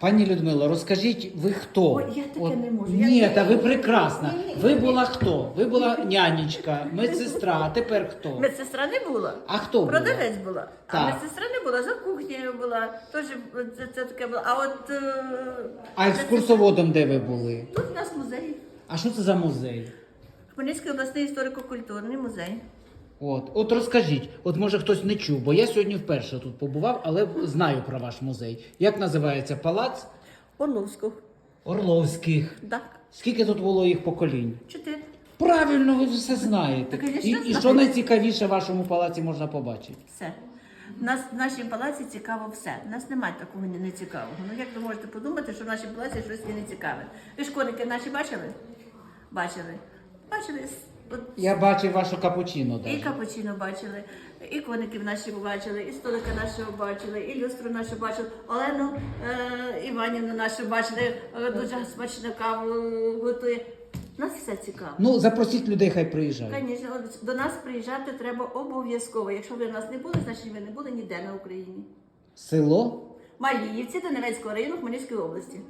Пані Людмило, розкажіть, ви хто? Ой, я таке не можу. Я Ні, не- та ви прекрасна. Ні, ні, Ви ні. була хто? Ви була нянечка, медсестра, а тепер хто? Медсестра не була. А хто була? Продавець була. А Так. медсестра не була, за кухнею була. Теж це, це таке було. А от е, А екскурсоводом де ви були? тут у нас музей. А що це за музей? Хмельницький обласний історико-культурний музей. От, от розкажіть, от може хтось не чув, бо я сьогодні вперше тут побував, але знаю про ваш музей. Як називається палац Орловську. Орловських? Так. Скільки тут було їх поколінь? Чотири. Правильно, ви все знаєте. Так, І, і що найцікавіше в вашому палаці можна побачити? Все. У нас в нашій палаці цікаво все. У нас немає такого нецікавого. Ну як ви можете подумати, що в нашій палаці щось є нецікаве? Ви ж коники наші бачили? Бачили. Бачили. Я бачив вашу капучино. І даже. капучино бачили, і коників наші бачили, і столика нашого бачили, і люстру нашу бачили, Олену е, Іванівну нашу бачили, е, дуже смачну каву готує. Нас все цікаво. Ну, запросіть людей, хай приїжджають. Звісно, до нас приїжджати треба обов'язково. Якщо ви в нас не були, значить ви не були ніде на Україні. Село Маліївці Донецького району Хмельницької області.